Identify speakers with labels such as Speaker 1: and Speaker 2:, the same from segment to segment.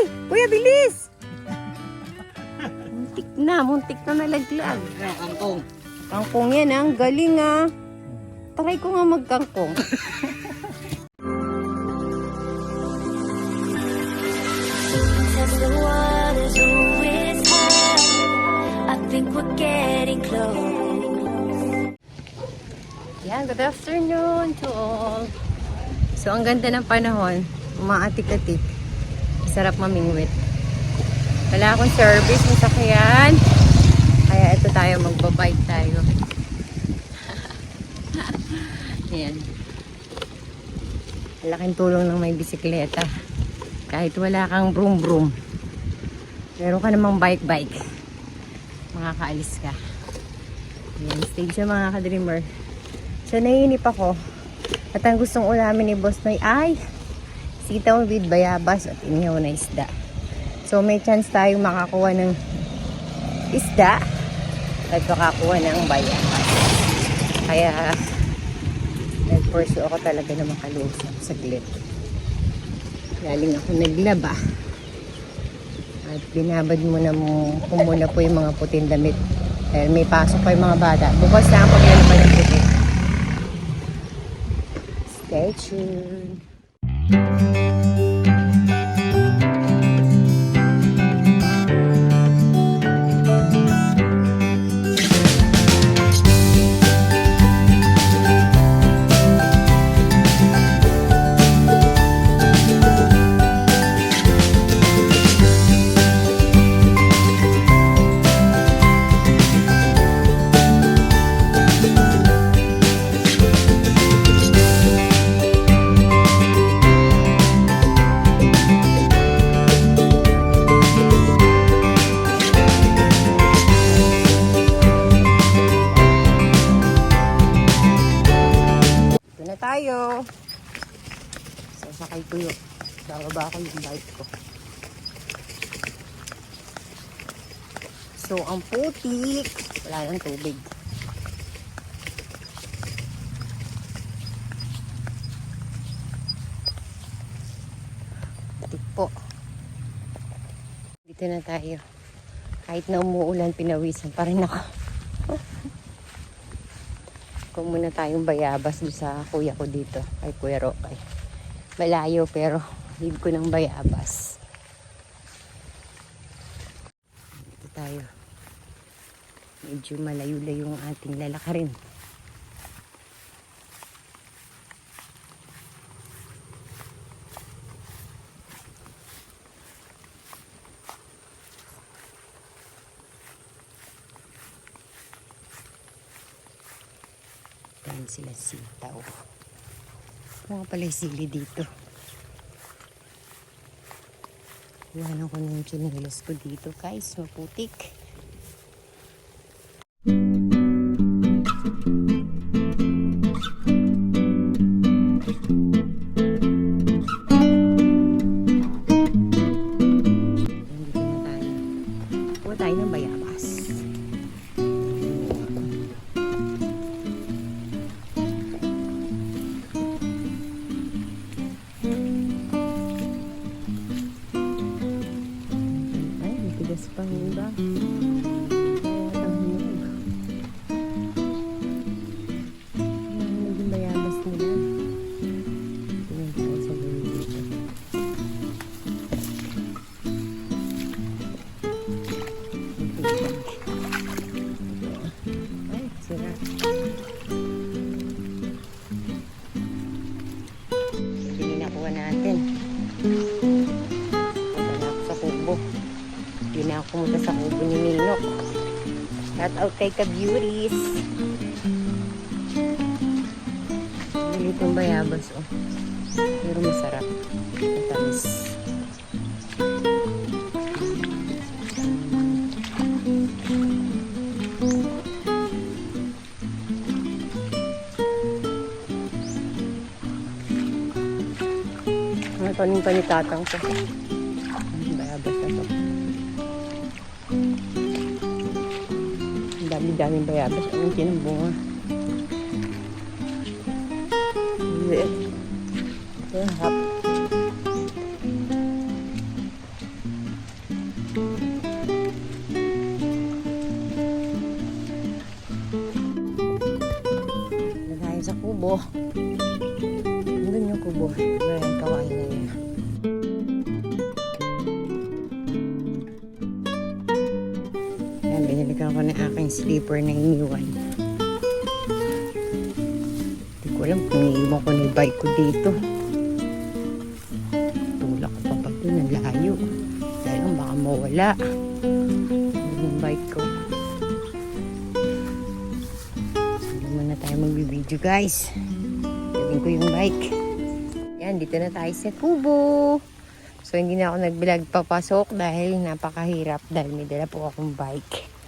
Speaker 1: Ay! Kuya, bilis! Muntik na, muntik na nalaglag.
Speaker 2: Kangkong.
Speaker 1: Kangkong yan, ah. ang galing ah. Try ko nga magkangkong. Yan, good afternoon to all. So, ang ganda ng panahon. Umaatik-atik. Sarap mamingwit. Wala akong service ng sakyan. Kaya ito tayo, magbabike tayo. Yan. Laking tulong ng may bisikleta. Kahit wala kang broom broom. Meron ka namang bike bike. Makakaalis ka. Yan, stage siya mga ka-dreamer. So, naiinip ako. At ang gustong ulamin ni Boss Noy ay sitaw with bayabas at inihaw na isda. So, may chance tayong makakuha ng isda at makakuha ng bayabas. Kaya, nag-pursue ako talaga na makalusap saglit. Galing ako naglaba. At binabad mo na mo, ko muna po yung mga puting damit. Dahil may pasok pa yung mga bata. Bukas na ang paglalaba ng puti. Stay tuned. Ito Sasakay ko yun. Bababa ko yung bike ko. So, ang putik. Wala nang tubig. Putik po. Dito na tayo. Kahit na umuulan, pinawisan pa rin ako. Kung muna tayong bayabas doon sa kuya ko dito, kay Kuya Rokay. Malayo pero need ko ng bayabas. Dito tayo. Medyo malayo-layo ang ating lalakarin. Dahil sila sitaw. Mga pala yung sili dito. Iwanan ko na yung chinelas ko dito guys. Maputik. Dito Shout out kay Ka-Beauties. Bili itong bayabas, oh. Pero masarap. Matamis. Ang tanim pa ni tatang ko. 기다린 거야. 앞에서 dễ, dễ 왜? ngày 앞? Naghahay sa kubo. Nandun yung kubo. Right. Sleeper na iniwan. Hindi ko alam kung iiwan ko na bike ko dito. Tulak ko pa ba doon? Layo. Dahil lang baka mawala. Yung bike ko. Hindi muna tayo magbibideo guys. Gawin ko yung bike. Yan, dito na tayo sa Kubo. So, hindi na ako nag-vlog papasok dahil napakahirap dahil may dala po akong bike.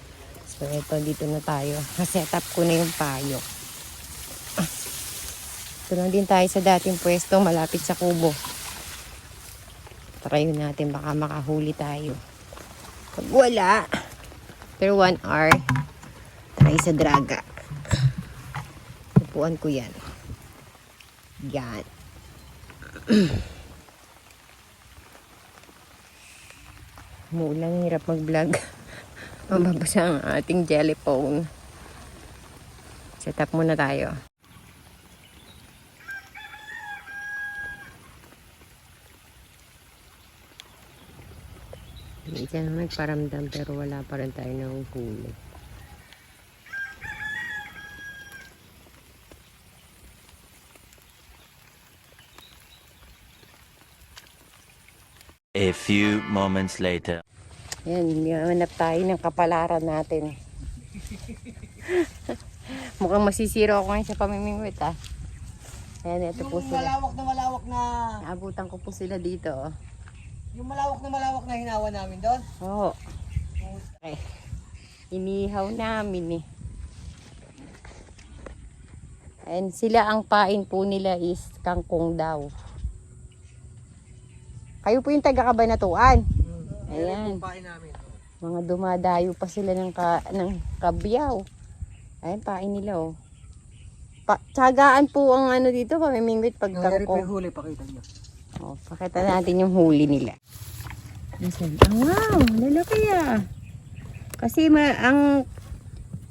Speaker 1: So, eto, dito na tayo. Na-set up ko na yung payo. Ito din tayo sa dating pwesto malapit sa Kubo. Try natin baka makahuli tayo. Pag wala, pero one hour, try sa draga. Upuan ko yan. Yan. Muulan, hirap mag-vlog. Mababasa ang ating jelly phone. Set up muna tayo. Hindi siya naman paramdam pero wala pa rin tayo ng huli.
Speaker 2: A few moments later.
Speaker 1: Yan, hanap tayo ng kapalaran natin. Mukhang masisiro ako ngayon sa pamimingwit ah. Ayan, ito po
Speaker 3: Yung
Speaker 1: sila.
Speaker 3: malawak na malawak na,
Speaker 1: Naabutan ko po sila dito. oh.
Speaker 3: yung malawak na malawak na hinawa namin doon.
Speaker 1: Oo. Okay. Inihaw namin eh. And sila ang pain po nila is kangkong daw. Kayo po yung taga-kabanatuan. Ayan. Mga dumadayo pa sila ng, ka, ng kabyaw. Ayan, pain nila oh. Pa, tsagaan po ang ano dito, pamimingwit pag kangkong.
Speaker 3: yung huli, pakita niyo.
Speaker 1: Oh, pakita natin yung huli nila. Nasaan? Ah, wow, lalaki ah. Kasi ma- ang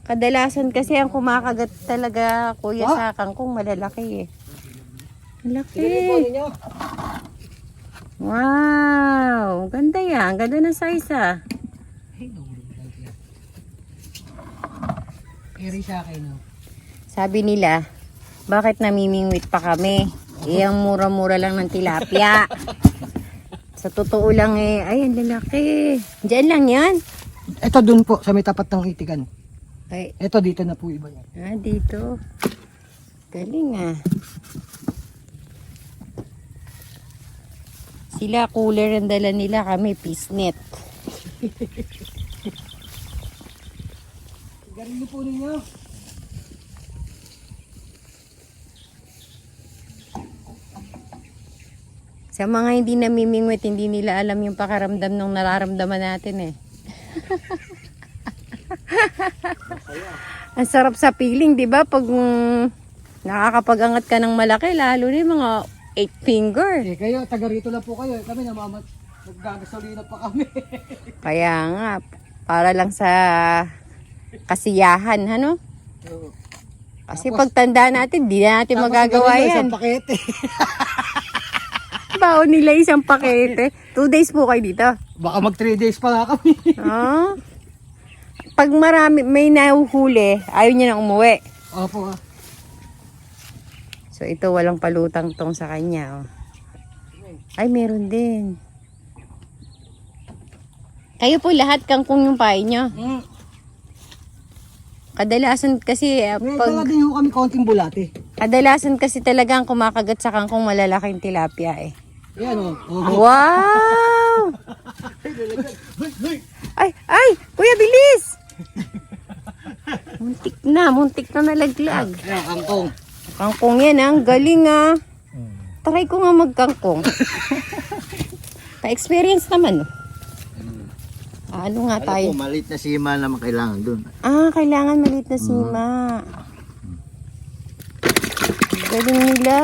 Speaker 1: kadalasan kasi ang kumakagat talaga kuya
Speaker 3: Ah?
Speaker 1: sa kangkong malalaki eh. Malaki.
Speaker 3: Sige po ninyo.
Speaker 1: Wow, ganda yan. Ganda ng size ah.
Speaker 3: Carry sa akin, no?
Speaker 1: Sabi nila, bakit namimingwit pa kami? Eh, ang mura-mura lang ng tilapia. Sa totoo lang eh, ay, ang lalaki. Diyan lang yan.
Speaker 3: Ito dun po, sa may tapat ng itigan.
Speaker 1: Ay,
Speaker 3: Ito dito na po iba yan.
Speaker 1: Ah, dito. Galing ah. Sila cooler ang dala nila kami pisnet.
Speaker 3: Niyo po ninyo.
Speaker 1: Sa mga hindi namimingwit, hindi nila alam yung pakaramdam ng nararamdaman natin eh. Ang sarap sa feeling, di ba? Pag mm, nakakapag-angat ka ng malaki, lalo na yung mga eight finger.
Speaker 3: Eh, kayo, taga rito lang po kayo. Eh, Kami namamat. Naggagasolina pa kami.
Speaker 1: Kaya nga, para lang sa kasiyahan, ano?
Speaker 3: Oo.
Speaker 1: Kasi pagtanda natin, di na natin magagawa
Speaker 3: Tapos
Speaker 1: yan.
Speaker 3: Isang pakete.
Speaker 1: Baon nila isang pakete. Two days po kayo dito.
Speaker 3: Baka mag 3 days pa nga kami.
Speaker 1: Ah. Pag marami, may nahuhuli, ayaw niya na umuwi.
Speaker 3: Opo ah.
Speaker 1: So ito, walang palutang tong sa kanya. Oh. Ay, meron din. Kayo po lahat kangkong yung pain nyo.
Speaker 3: Hmm.
Speaker 1: Kadalasan kasi, eh,
Speaker 3: May
Speaker 1: pag,
Speaker 3: din ho kami konting bulate.
Speaker 1: kadalasan kasi talagang kumakagat sa kangkong malalaking tilapia eh.
Speaker 3: Yan o. Oh.
Speaker 1: Wow! Ay, ay! Kuya, bilis! Muntik na, muntik na nalaglag.
Speaker 3: Yan, kangkong.
Speaker 1: Kangkong yan, ah. ang galing ah. Try ko nga magkangkong. Pa-experience naman. oh. Ano nga tayo?
Speaker 4: Alam ko, maliit na sima naman kailangan dun.
Speaker 1: Ah, kailangan maliit na sima. Galing nila.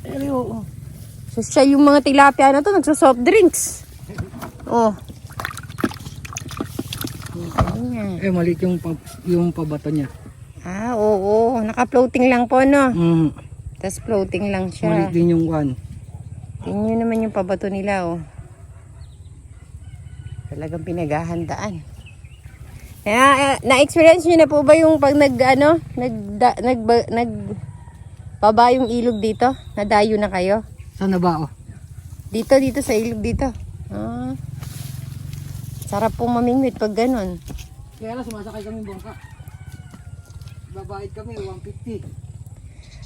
Speaker 3: Pero,
Speaker 1: So, siya yung mga tilapia na to, nagsa-soft drinks. Oh. Nga.
Speaker 3: eh, maliit yung, pa, yung pabato niya.
Speaker 1: Ah, oo. Naka-floating lang po, no?
Speaker 3: Mm.
Speaker 1: Tapos floating lang siya.
Speaker 3: Maliit din yung one.
Speaker 1: Tingnan nyo naman yung pabato nila, oh. Talagang pinaghahandaan. Kaya, eh, na-experience nyo na po ba yung pag nag, ano, nag, da, nag, ba- nag, baba yung ilog dito? Nadayo na kayo?
Speaker 3: Saan na ba oh?
Speaker 1: Dito, dito sa ilog dito. Ah. Sarap po mamingwit pag ganun.
Speaker 3: Kaya lang sumasakay kami bangka. Babayad kami 150.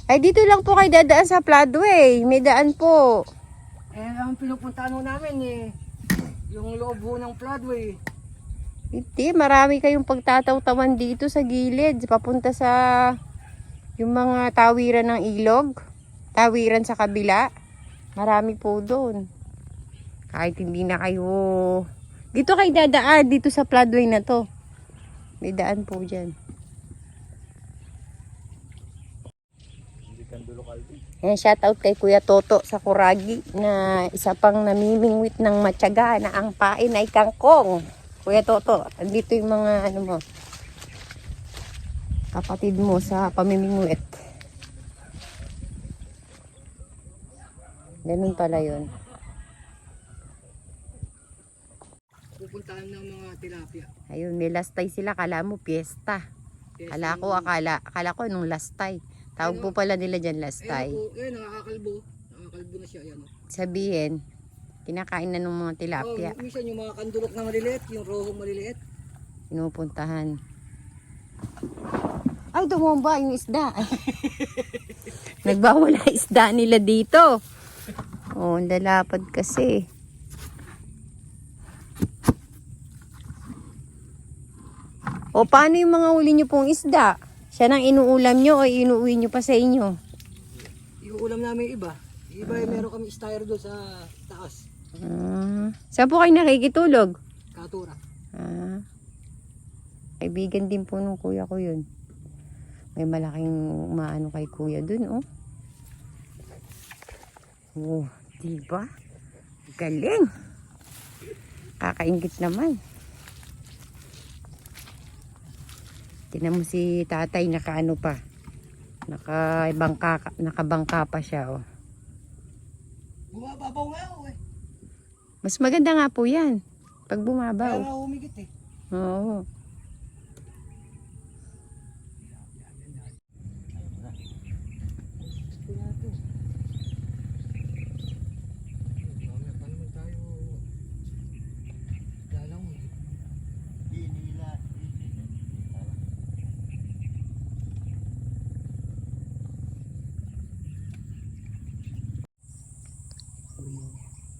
Speaker 1: Ay, dito lang po kayo dadaan sa Floodway. May daan po.
Speaker 3: Eh, ang pinupuntahan ho namin eh, yung loob ho ng floodway.
Speaker 1: Hindi, marami kayong pagtataw-tawan dito sa gilid. Papunta sa yung mga tawiran ng ilog. Tawiran sa kabila. Marami po doon. Kahit hindi na kayo... Dito kayo dadaan, dito sa floodway na to. May daan po dyan. Ayan, shoutout kay Kuya Toto sa Kuragi na isa pang namimingwit ng matyaga na ang pain ay kangkong. Kuya Toto, andito yung mga ano mo, kapatid mo sa pamimingwit. Ganun pala yun.
Speaker 3: Pupuntahan ng mga tilapia.
Speaker 1: Ayun, may lastay sila. Kala mo, piyesta. Kala ko, akala, akala ko nung lastay. Tawag po pala nila dyan lastay.
Speaker 3: Ayun po, ayun, nakakakalbo. Nakakakalbo na siya, ayan. oh.
Speaker 1: Sabihin, kinakain na ng mga tilapia.
Speaker 3: Oh, minsan yung mga kandurok na maliliit, yung roho maliliit.
Speaker 1: Pinupuntahan. Ay, dumumba yung isda. Ay. Nagbawala isda nila dito. Oh, ang lalapad kasi. O, paano yung mga uli nyo pong isda? Siya nang inuulam nyo o inuuwi nyo pa sa inyo?
Speaker 3: Yung ulam namin iba. Iba eh, meron kami styro doon sa taas.
Speaker 1: Ah, saan po kayo nakikitulog?
Speaker 3: Katura.
Speaker 1: Ah. Kaibigan din po nung kuya ko yun. May malaking maano kay kuya dun, oh. Oh, di ba? Galing. Kakaingit naman. Tinan mo si tatay nakaano pa. Nakabangka, nakabangka pa siya, oh.
Speaker 3: Bumababaw nga ako eh.
Speaker 1: Mas maganda nga po yan. Pag
Speaker 3: Kaya
Speaker 1: bumabaw.
Speaker 3: nga humigit eh.
Speaker 1: Oo.
Speaker 3: Ito na ito. Mamaya pa naman tayo. Dalang eh.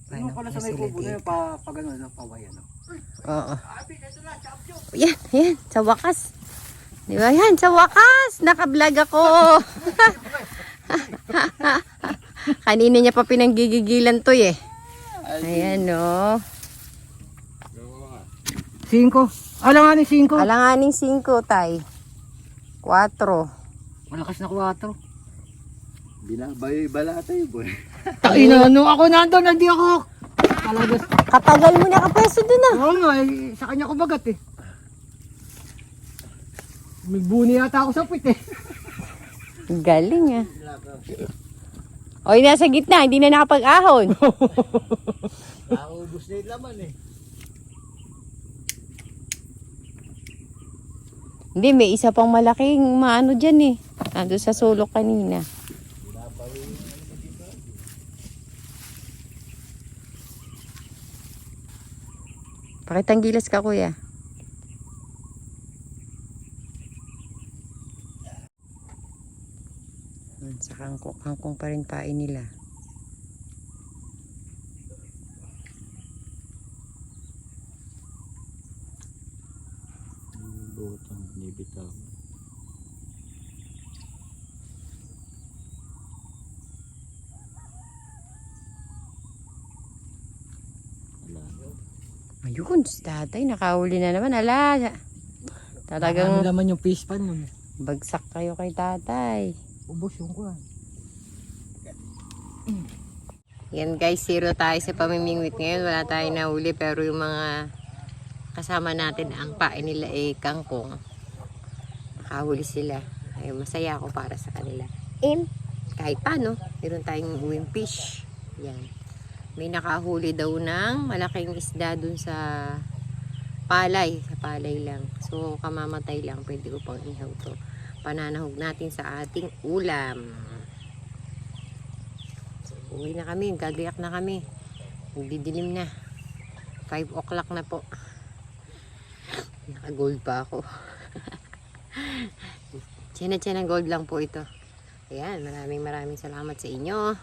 Speaker 3: Ano pala sa may kubo na yun, pa, pa gano'n, no? pawayan, no?
Speaker 1: Oo. Yan, yan, sa wakas. Di ba yan, sa wakas, nakablog ako. Kanina niya pa pinanggigigilan to eh. Ayan no.
Speaker 3: Cinco. Alanganin cinco.
Speaker 1: Alanganing 5 tay. 4.
Speaker 3: Malakas na 4.
Speaker 4: Binabayo yung balata yun, boy.
Speaker 3: Ay, na, no, ako nandun, hindi ako. Talagas.
Speaker 1: Katagal mo nakapeso dun ah.
Speaker 3: Oo nga, eh, sa kanya ko bagat eh. May buni yata ako sa puwit eh.
Speaker 1: Galing ah. Oy, nasa gitna, hindi na nakapag-ahon.
Speaker 4: Naubos na yung laman eh.
Speaker 1: Hindi, may isa pang malaking maano dyan eh. Ando sa sulok kanina. Pakitang gilas ka, kuya. Sa kangkong, kangkong pa rin pain nila.
Speaker 4: Butang, nibitaw. Wala.
Speaker 1: Ayun, si tatay, nakahuli na naman. Ala,
Speaker 3: Ano
Speaker 1: talagang
Speaker 3: naman yung fish pan nun.
Speaker 1: bagsak kayo kay tatay.
Speaker 3: Ubos yung kuhan.
Speaker 1: Yan guys, zero tayo sa pamimingwit ngayon. Wala tayong nahuli pero yung mga kasama natin ang pain nila ay kangkong. Nakahuli sila. Ay, masaya ako para sa kanila. And kahit paano, meron tayong uwing fish. Yan. May nakahuli daw ng malaking isda dun sa palay. Sa palay lang. So, kamamatay lang. Pwede ko pang ihaw to. Pananahog natin sa ating ulam. So, uwi na kami. Gagayak na kami. Magdidilim na. 5 o'clock na po. Naka-gold pa ako. Tsena-tsena gold lang po ito. Ayan, maraming maraming salamat sa inyo.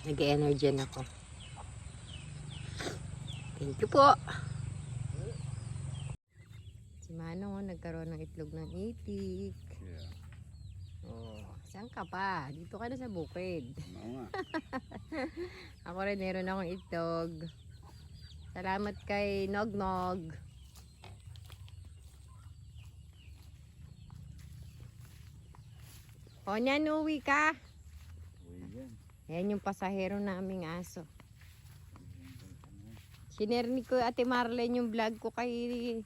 Speaker 1: Nag-energy ako. Thank you po. Si Manong oh, nagkaroon ng itlog ng itik.
Speaker 4: Yeah.
Speaker 1: Oh, saan ka pa? Dito ka na sa bukid.
Speaker 4: Nga.
Speaker 1: Ako rin meron akong itlog. Salamat kay Nognog. O niyan, uwi ka.
Speaker 4: Uy, yan.
Speaker 1: Yan yung pasahero naming aso. Sinare ni ko Ate Marlene yung vlog ko kay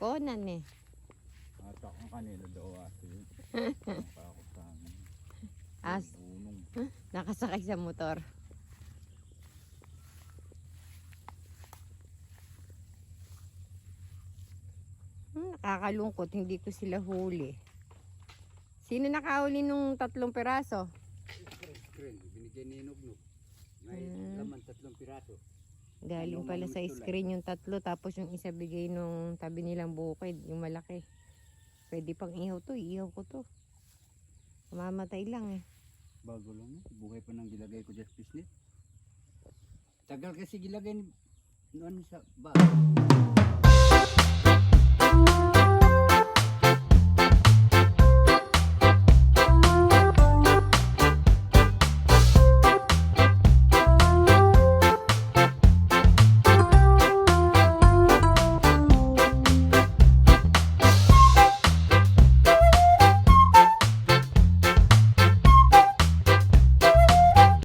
Speaker 1: Conan eh.
Speaker 4: Atak ang kanila daw ate. Ako sa amin.
Speaker 1: As, nakasakay sa motor. Hmm, nakakalungkot, hindi ko sila huli. Sino nakahuli nung tatlong peraso?
Speaker 3: Screen, binigyan ni Nugnog. May
Speaker 1: Hmm.
Speaker 3: laman tatlong piraso.
Speaker 1: Galing
Speaker 3: Ano,
Speaker 1: pala sa screen yung tatlo, tapos yung isa bigay nung tabi nilang bukid, yung malaki. Pwede pang ihaw to, ihaw ko to. Mamatay lang eh.
Speaker 3: Bago lang eh. Buhay pa nang gilagay ko dyan sa pisnit. Tagal kasi gilagay ni noon sa bag.